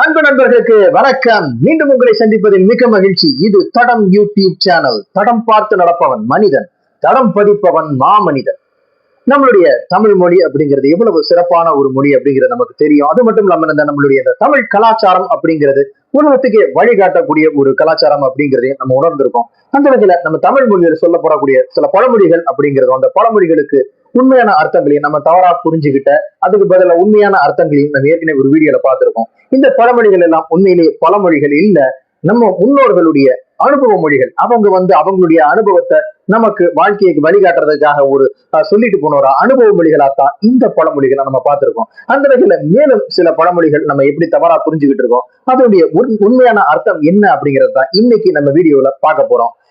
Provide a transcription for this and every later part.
அன்பு நண்பர்களுக்கு வணக்கம். மீண்டும் உங்களை சந்திப்பதில் மிக மகிழ்ச்சி. இது தடம் யூடியூப் சேனல். தடம் பார்த்து நடப்பவன் மனிதன். தடம் பதிப்பவன் மாமனிதன். நம்மளுடைய தமிழ் மொழி அப்படிங்கிறது எவ்வளவு சிறப்பான ஒரு மொழி அப்படிங்கிறது நமக்கு தெரியும். அது மட்டும் இல்லாம இந்த நம்மளுடைய இந்த தமிழ் கலாச்சாரம் அப்படிங்கிறது உலகத்துக்கு வழிகாட்டக்கூடிய ஒரு கலாச்சாரம் அப்படிங்கிறதையும் நம்ம உணர்ந்திருக்கோம். அந்த வகையில நம்ம தமிழ் மொழியில் சொல்லப்படக்கூடிய சில பழமொழிகள் அப்படிங்கிறதும் அந்த பழமொழிகளுக்கு உண்மையான அர்த்தங்களையும் நம்ம தவறா புரிஞ்சுக்கிட்ட அதுக்கு பதிலா உண்மையான அர்த்தங்களையும் நம்ம ஏற்கனவே ஒரு வீடியோல பார்த்திருக்கோம். இந்த பழமொழிகள் எல்லாம் உண்மையிலேயே பழமொழிகள் இல்ல நம்ம முன்னோர்களுடைய அனுபவ மொழிகள். அவங்க வந்து அவங்களுடைய அனுபவத்தை நமக்கு வாழ்க்கைக்கு வழிகாட்டுறதுக்காக ஒரு அஹ், சொல்லிட்டு போன ஒரு அனுபவ மொழிகளாத்தான் இந்த பழமொழிகளை நம்ம பார்த்திருக்கோம். அந்த வகையில மேலும் சில பழமொழிகள் நம்ம எப்படி தவறா புரிஞ்சுக்கிட்டு இருக்கோம் அதனுடைய உண்- உண்மையான அர்த்தம் என்ன அப்படிங்கிறது தான் இன்னைக்கு நம்ம வீடியோல பார்க்க போறோம்.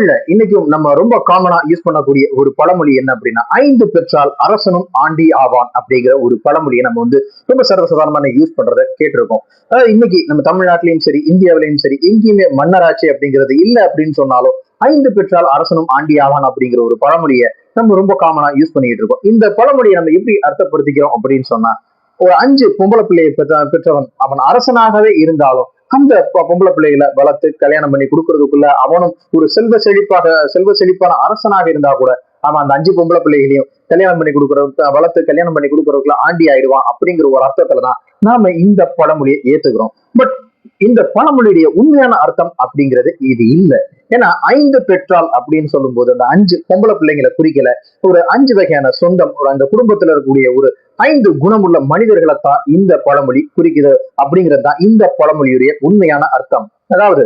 தமிழ்ல இன்னைக்கு நம்ம ரொம்ப காமனா யூஸ் பண்ணக்கூடிய ஒரு பழமொழி என்ன அப்படின்னா ஐந்து பெற்றால் அரசனும் ஆண்டி ஆவான் அப்படிங்கிற ஒரு பழமொழியை நம்ம வந்து ரொம்ப சர்வசாதாரணமான யூஸ் பண்றத கேட்டிருக்கோம். அதாவது இன்னைக்கு நம்ம தமிழ்நாட்டிலையும் சரி இந்தியாவிலையும் சரி எங்கேயுமே மன்னராட்சி அப்படிங்கிறது இல்ல அப்படின்னு சொன்னாலும் ஐந்து பெற்றால் அரசனும் ஆண்டி ஆவான் அப்படிங்கிற ஒரு பழமொழியை நம்ம ரொம்ப காமனா யூஸ் பண்ணிட்டு இருக்கோம். இந்த பழமொழியை நம்ம எப்படி அர்த்தப்படுத்திக்கிறோம் அப்படின்னு சொன்னா ஒரு அஞ்சு பொம்பளை பிள்ளையை பெற்ற பெற்றவன் அவன் அரசனாகவே இருந்தாலும் அந்த பொம்பளை பிள்ளைகளை வளர்த்து கல்யாணம் பண்ணி கொடுக்கறதுக்குள்ள அவனும் ஒரு செல்வ செழிப்பாக செல்வ செழிப்பான அரசனாக இருந்தா கூட அவன் அந்த அஞ்சு பொம்பளை பிள்ளைகளையும் கல்யாணம் பண்ணி கொடுக்கறதுக்கு வளர்த்து கல்யாணம் பண்ணி கொடுக்கறதுக்குள்ள ஆண்டி ஆயிடுவான் அப்படிங்கிற ஒரு அர்த்தத்துலதான் நாம இந்த பழமொழியை ஏத்துக்கிறோம். பட் இந்த பழமொழியுடைய உண்மையான அர்த்தம் அப்படிங்கிறது இது இல்ல. ஏன்னா ஐந்து பெற்றால் அப்படின்னு சொல்லும்போது அந்த அஞ்சு பொம்பளை பிள்ளைங்களை குறிக்கல ஒரு அஞ்சு வகையான சொந்தம் ஒரு அந்த குடும்பத்துல இருக்கக்கூடிய ஒரு ஐந்து குணமுள்ள மனிதர்களை தான் இந்த பழமொழி குறிக்குது அப்படிங்கிறது தான் இந்த பழமொழியுடைய உண்மையான அர்த்தம். அதாவது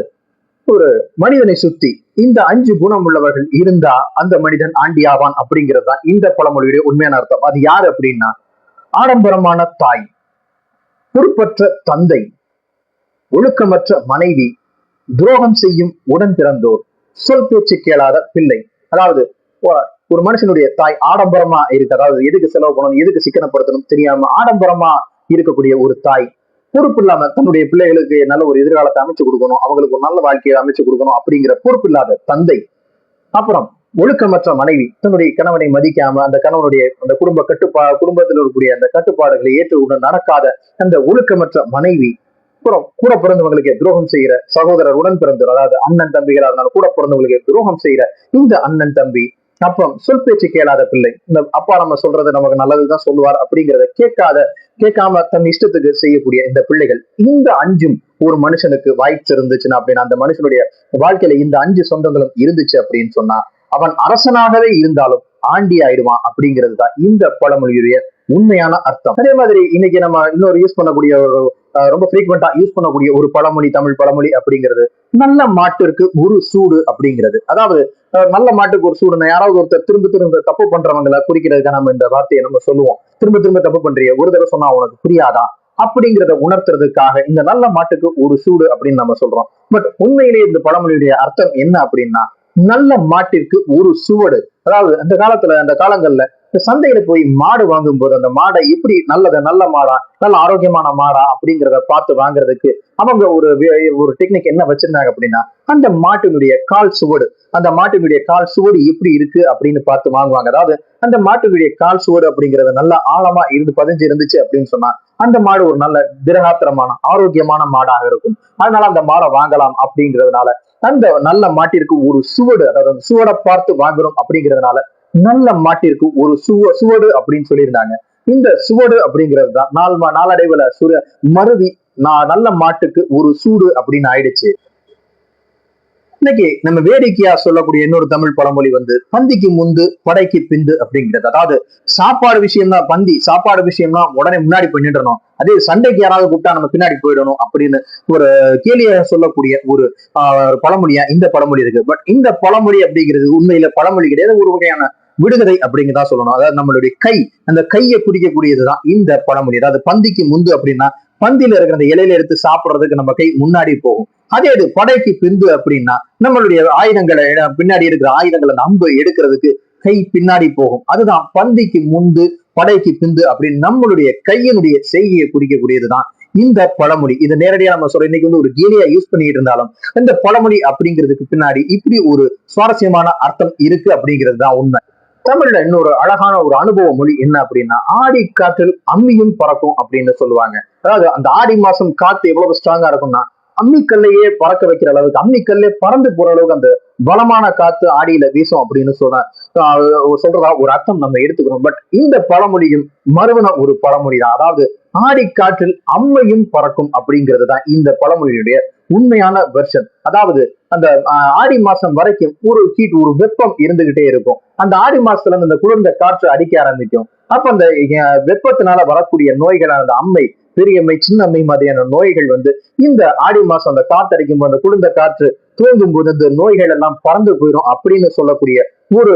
ஒரு மனிதனை சுத்தி இந்த அஞ்சு குணம் உள்ளவர்கள் இருந்தா அந்த மனிதன் ஆண்டியாவான் அப்படிங்கிறது தான் இந்த பழமொழியுடைய உண்மையான அர்த்தம். அது யாரு அப்படின்னா ஆடம்பரமான தாய் பொறுப்பற்ற தந்தை ஒழுக்கமற்ற மனைவி துரோகம் செய்யும் உடன் பிறந்தோர். சொல் பேச்சு கேளாத பிள்ளை. அதாவது ஒரு மனுஷனுடைய தாய் ஆடம்பரமா இருக்கு அதாவது எதுக்கு செலவு பண்ணணும் எதுக்கு சிக்கனப்படுத்தணும் தெரியாம ஆடம்பரமா இருக்கக்கூடிய ஒரு தாய். பொறுப்பு இல்லாம தன்னுடைய பிள்ளைகளுக்கு நல்ல ஒரு எதிர்காலத்தை அமைச்சு கொடுக்கணும் அவங்களுக்கு ஒரு நல்ல வாழ்க்கையை அமைச்சு கொடுக்கணும் அப்படிங்கிற பொறுப்பு இல்லாத தந்தை. அப்புறம் ஒழுக்கமற்ற மனைவி. தன்னுடைய கணவனை மதிக்காம அந்த கணவனுடைய அந்த குடும்ப கட்டுப்பா குடும்பத்தில் இருக்கக்கூடிய அந்த கட்டுப்பாடுகளை ஏற்றுக்கொண்டு நடக்காத அந்த ஒழுக்கமற்ற மனைவி. அப்புறம் கூட பிறந்தவங்களுக்கு துரோகம் செய்கிற சகோதரர் உடன் பிறந்தவர் அதாவது அண்ணன் தம்பிகளா இருந்தாலும் கூட பிறந்தவங்களுக்கு துரோகம் செய்கிற இந்த அண்ணன் தம்பி அப்புறம் சொல் பேச்சு கேளாத பிள்ளை. இந்த அப்பா நம்ம சொல்றது நமக்கு நல்லதுதான் சொல்லுவார் அப்படிங்கிறத கேட்காத கேட்காம தன் இஷ்டத்துக்கு செய்யக்கூடிய இந்த பிள்ளைகள் இந்த அஞ்சும் ஒரு மனுஷனுக்கு வாய்ப்பு இருந்துச்சுன்னா அப்படின்னா அந்த மனுஷனுடைய வாழ்க்கையில இந்த அஞ்சு சொந்தங்களும் இருந்துச்சு அப்படின்னு சொன்னா அவன் அரசனாகவே இருந்தாலும் ஆண்டி ஆயிடுவான் அப்படிங்கிறது தான் இந்த பழமொழியுடைய உண்மையான அர்த்தம். அதே மாதிரி இன்னைக்கு நம்ம இன்னொரு யூஸ் பண்ணக்கூடிய ஒரு ரொம்ப ஃப்ரீக்வெண்டா யூஸ் பண்ணக்கூடிய ஒரு பழமொழி தமிழ் பழமொழி அப்படிங்கிறது நல்ல மாட்டிற்கு ஒரு சூடு அப்படிங்கிறது. அதாவது நல்ல மாட்டுக்கு ஒரு சூடுனா யாராவது ஒருத்தர் திரும்ப திரும்ப தப்பு பண்றவங்களை குறிக்கிறதுக்கு நம்ம இந்த வார்த்தையை நம்ம சொல்லுவோம். திரும்ப திரும்ப தப்பு பண்றிய ஒரு தடவை சொன்னா உனக்கு புரியாதா? அப்படிங்கிறத உணர்த்துறதுக்காக இந்த நல்ல மாட்டுக்கு ஒரு சூடு அப்படின்னு நம்ம சொல்றோம். பட் உண்மையிலேயே இந்த பழமொழியுடைய அர்த்தம் என்ன அப்படின்னா நல்ல மாட்டிற்கு ஒரு சுவடு. அதாவது அந்த காலத்துல அந்த காலங்கள்ல இந்த சந்தையில போய் மாடு வாங்கும் போது அந்த மாடை எப்படி நல்லத நல்ல மாடா நல்ல ஆரோக்கியமான மாடா அப்படிங்கிறத பார்த்து வாங்குறதுக்கு அவங்க ஒரு ஒரு டெக்னிக் என்ன வச்சிருந்தாங்க அப்படின்னா அந்த மாட்டினுடைய கால் சுவடு அந்த மாட்டினுடைய கால் சுவடு எப்படி இருக்கு அப்படின்னு பார்த்து வாங்குவாங்க. அதாவது அந்த மாட்டினுடைய கால் சுவடு அப்படிங்கிறது நல்ல ஆழமா இருந்து பதிஞ்சு இருந்துச்சு அப்படின்னு சொன்னா அந்த மாடு ஒரு நல்ல திரகாத்திரமான ஆரோக்கியமான மாடாக இருக்கும். அதனால அந்த மாடை வாங்கலாம் அப்படிங்கிறதுனால அந்த நல்ல மாட்டிற்கு ஒரு சுவடு அதாவது சுவடை பார்த்து வாங்குறோம் அப்படிங்கிறதுனால நல்ல மாட்டிற்கு ஒரு சுவ சுவடு அப்படின்னு சொல்லியிருந்தாங்க. இந்த சுவடு அப்படிங்கிறது தான் நாள் நாளடைவுல சுர மருவி நான் நல்ல மாட்டுக்கு ஒரு சூடு அப்படின்னு ஆயிடுச்சு. இன்னைக்கு நம்ம வேடிக்கையா சொல்லக்கூடிய இன்னொரு தமிழ் பழமொழி வந்து பந்திக்கு முந்து படைக்கு பிந்து அப்படிங்கிறது. அதாவது சாப்பாடு விஷயம்னா பந்தி சாப்பாடு விஷயம்னா உடனே முன்னாடி போய் நின்றணும். அதே சண்டைக்கு யாராவது கூப்பிட்டா நம்ம பின்னாடி போயிடணும் அப்படின்னு ஒரு கேலிய சொல்லக்கூடிய ஒரு பழமொழியா இந்த பழமொழி இருக்கு. பட் இந்த பழமொழி அப்படிங்கிறது உண்மையில பழமொழி கிடையாது. ஒரு வகையான விடுகதை அப்படிங்கதான் சொல்லணும். அதாவது நம்மளுடைய கை அந்த கையை குறிக்கக்கூடியதுதான் இந்த பழமொழி அதாவது பந்திக்கு முந்து அப்படின்னா பந்தியில இருக்கிற அந்த இலையில எடுத்து சாப்பிடுறதுக்கு நம்ம கை முன்னாடி போகும். அதே இது படைக்கு பிந்து அப்படின்னா நம்மளுடைய ஆயுதங்களை பின்னாடி இருக்கிற ஆயுதங்களை நம்ப எடுக்கிறதுக்கு கை பின்னாடி போகும். அதுதான் பந்திக்கு முந்து படைக்கு பிந்து அப்படின்னு நம்மளுடைய கையினுடைய செய்கையை குறிக்கக்கூடியதுதான் இந்த பழமொழி. இதை நேரடியா நம்ம சொல்ற இன்னைக்கு வந்து ஒரு கேலியா யூஸ் பண்ணிட்டு இருந்தாலும் இந்த பழமொழி அப்படிங்கிறதுக்கு பின்னாடி இப்படி ஒரு சுவாரஸ்யமான அர்த்தம் இருக்கு அப்படிங்கிறது தான் உண்மை. தமிழ்ல இன்னொரு அழகான ஒரு அனுபவ மொழி என்ன அப்படின்னா ஆடி காற்றில் அம்மியும் பறக்கும் அப்படின்னு சொல்லுவாங்க. அதாவது அந்த ஆடி மாசம் காத்து எவ்வளவு ஸ்ட்ராங்கா இருக்கும்னா அம்மிக்கல்லையே பறக்க வைக்கிற அளவுக்கு அம்மிக்கல்லே பறந்து போற அளவுக்கு அந்த பலமான காத்து ஆடியில வீசும் அப்படின்னு சொல்றேன் சொல்றதா ஒரு அர்த்தம் நம்ம எடுத்துக்கிறோம் பட் இந்த பழமொழியும் மறுவன ஒரு பழமொழி தான் அதாவது ஆடி காற்றில் அம்மையும் பறக்கும் அப்படிங்கிறது தான் இந்த பழமொழியுடைய உண்மையான வெர்ஷன் அதாவது அந்த ஆடி மாசம் வரைக்கும் ஒரு ஹீட் ஒரு வெப்பம் இருந்துகிட்டே இருக்கும். அந்த ஆடி மாசத்துல இந்த குளிர்ந்த காற்று அடிக்க ஆரம்பிக்கும். அப்ப அந்த வெப்பத்தினால வரக்கூடிய நோய்களான அந்த அம்மை பெரியம்மை சின்னம்மை மாதிரியான நோய்கள் வந்து இந்த ஆடி மாசம் அந்த காத்தடிக்கும் போது அந்த குளிர்ந்த காற்று தூங்கும் போது இந்த நோய்கள் எல்லாம் பறந்து போயிடும் அப்படின்னு சொல்லக்கூடிய ஒரு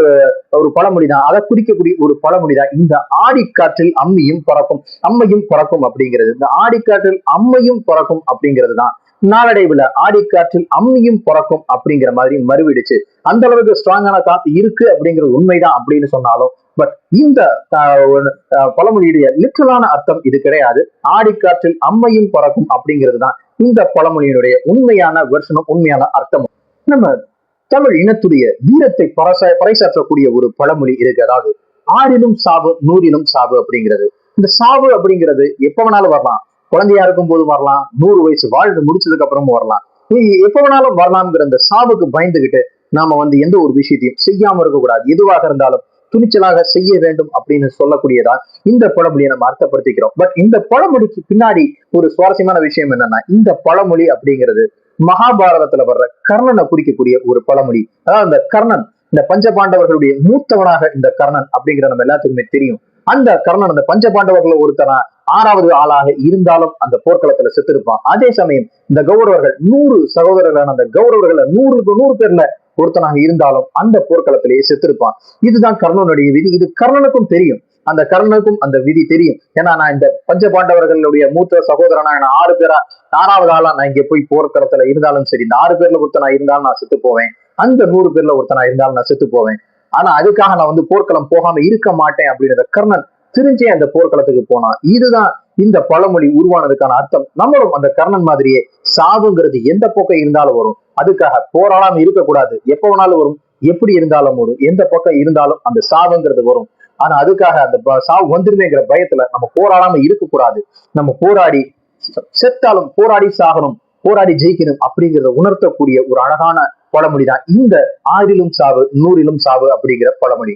ஒரு பழமொழி தான் அதை குறிக்கக்கூடிய ஒரு பழமொழி தான் இந்த ஆடிக்காற்றில் அம்மியும் பறக்கும் அம்மையும் பறக்கும் அப்படிங்கிறது. இந்த ஆடிக்காற்றில் அம்மையும் பறக்கும் அப்படிங்கிறது தான். நாளடைவுல ஆடிக்காற்றில் அம்மியும் பிறக்கும் அப்படிங்கிற மாதிரி மறுவிடுச்சு. அந்த அளவுக்கு ஸ்ட்ராங்கான காத்து இருக்கு அப்படிங்கிறது உண்மைதான் அப்படின்னு சொன்னாலும் பட் இந்த பழமொழியுடைய லிட்டரலான அர்த்தம் இது கிடையாது. ஆடிக்காற்றில் அம்மையும் பறக்கும் அப்படிங்கிறது தான் இந்த பழமொழியினுடைய உண்மையான வெர்ஷனும் உண்மையான அர்த்தமும் நம்ம தமிழ் இனத்துடைய வீரத்தை பரச பறைசாற்றக்கூடிய ஒரு பழமொழி இருக்கு. அதாவது ஆறிலும் சாவு நூறிலும் சாவு அப்படிங்கிறது. இந்த சாவு அப்படிங்கிறது எப்ப வேணாலும் வரலாம். குழந்தையா இருக்கும் போது வரலாம் நூறு வயசு வாழ்ந்து முடிச்சதுக்கு அப்புறமும் வரலாம். எப்ப வேணாலும் வரலாம்ங்கிற அந்த சாவுக்கு பயந்துகிட்டு நாம வந்து எந்த ஒரு விஷயத்தையும் செய்யாம இருக்கக்கூடாது. எதுவாக இருந்தாலும் துணிச்சலாக செய்ய வேண்டும் அப்படின்னு சொல்லக்கூடியதா இந்த பழமொழியை நம்ம அர்த்தப்படுத்திக்கிறோம். பட் இந்த பழமொழிக்கு பின்னாடி ஒரு சுவாரஸ்யமான விஷயம் என்னன்னா இந்த பழமொழி அப்படிங்கிறது மகாபாரதத்துல வர்ற கர்ணனை குறிக்கக்கூடிய ஒரு பழமொழி. அதாவது இந்த கர்ணன் இந்த பஞ்ச பாண்டவர்களுடைய மூத்தவனாக இந்த கர்ணன் அப்படிங்கிற நம்ம எல்லாத்துக்குமே தெரியும். அந்த கர்ணன் அந்த பஞ்ச பாண்டவர்கள் ஒருத்தனா ஆறாவது ஆளாக இருந்தாலும் அந்த போர்க்களத்துல செத்திருப்பான். அதே சமயம் இந்த கௌரவர்கள் நூறு சகோதரர்களான அந்த கௌரவர்கள் நூறுக்கு நூறு பேர்ல ஒருத்தனாக இருந்தாலும் அந்த போர்க்களத்திலேயே செத்திருப்பான். இதுதான் கர்ணனுடைய விதி. இது கர்ணனுக்கும் தெரியும். அந்த கர்ணனுக்கும் அந்த விதி தெரியும். ஏன்னா நான் இந்த பஞ்ச பாண்டவர்களுடைய மூத்த சகோதரனா நான் ஆறு பேரா ஆறாவது ஆளா நான் இங்க போய் போர்க்களத்துல இருந்தாலும் சரி இந்த ஆறு பேர்ல ஒருத்தனா இருந்தாலும் நான் செத்து போவேன். அந்த நூறு பேர்ல ஒருத்தனா இருந்தாலும் நான் செத்து போவேன். ஆனா அதுக்காக நான் வந்து போர்க்களம் போகாம இருக்க மாட்டேன் அப்படின்றத கர்ணன் திரிஞ்சே அந்த போர்க்களத்துக்கு போனான். இதுதான் இந்த பழமொழி உருவானதுக்கான அர்த்தம். நம்மளும் அந்த கர்ணன் மாதிரியே சாவுங்கிறது எந்த பக்கம் இருந்தாலும் வரும். அதுக்காக போராடாம இருக்கக்கூடாது. எப்ப வேணாலும் வரும். எப்படி இருந்தாலும் வரும். எந்த பக்கம் இருந்தாலும் அந்த சாவுங்கிறது வரும். ஆனா அதுக்காக அந்த சாவு வந்துருமேங்கிற பயத்துல நம்ம போராடாம இருக்கக்கூடாது. நம்ம போராடி செத்தாலும் போராடி சாகணும். போராடி ஜெயிக்கணும் அப்படிங்கிறத உணர்த்தக்கூடிய ஒரு அழகான பழமொழி தான் இந்த ஆறிலும் சாவு நூறிலும் சாவு அப்படிங்கிற பழமொழி.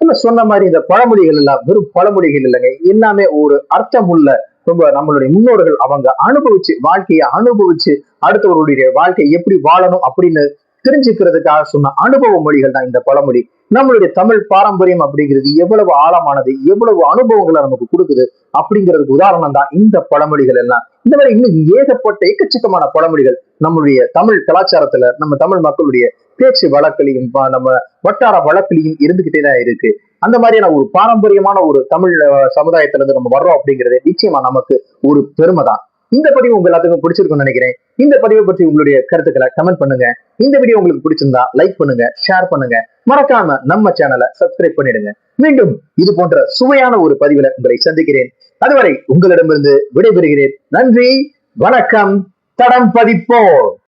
நம்ம சொன்ன மாதிரி இந்த பழமொழிகள் எல்லாம் வெறும் பழமொழிகள் இல்லைங்க. எல்லாமே ஒரு அர்த்தம் உள்ள ரொம்ப நம்மளுடைய முன்னோர்கள் அவங்க அனுபவிச்சு வாழ்க்கையை அனுபவிச்சு அடுத்தவர்களுடைய வாழ்க்கையை எப்படி வாழணும் அப்படின்னு தெரிஞ்சுக்கிறதுக்காக சொன்ன அனுபவ மொழிகள் தான் இந்த பழமொழி. நம்மளுடைய தமிழ் பாரம்பரியம் அப்படிங்கிறது எவ்வளவு ஆழமானது எவ்வளவு அனுபவங்களை நமக்கு கொடுக்குது அப்படிங்கிறதுக்கு உதாரணம் தான் இந்த பழமொழிகள் எல்லாம். இந்த மாதிரி இன்னும் ஏகப்பட்ட எக்கச்சக்கமான பழமொழிகள் நம்மளுடைய தமிழ் கலாச்சாரத்துல நம்ம தமிழ் மக்களுடைய பேச்சு வழக்கிலையும் நம்ம வட்டார வழக்கிலையும் இருந்துகிட்டே தான் இருக்கு. அந்த மாதிரியான ஒரு பாரம்பரியமான ஒரு தமிழ் சமுதாயத்துல இருந்து நம்ம வர்றோம் அப்படிங்கிறது நிச்சயமா நமக்கு ஒரு பெருமை தான். இந்த பதிவு உங்க எல்லாத்துக்கும் பிடிச்சிருக்கும்னு நினைக்கிறேன். இந்த பதிவை பற்றி உங்களுடைய கருத்துக்களை கமெண்ட் பண்ணுங்க. இந்த வீடியோ உங்களுக்கு பிடிச்சிருந்தா லைக் பண்ணுங்க ஷேர் பண்ணுங்க. மறக்காம நம்ம சேனலை சப்ஸ்கிரைப் பண்ணிடுங்க. மீண்டும் இது போன்ற சுவையான ஒரு பதிவுல உங்களை சந்திக்கிறேன். அதுவரை உங்களிடமிருந்து விடைபெறுகிறேன். நன்றி வணக்கம் தடம் பதிப்போம்.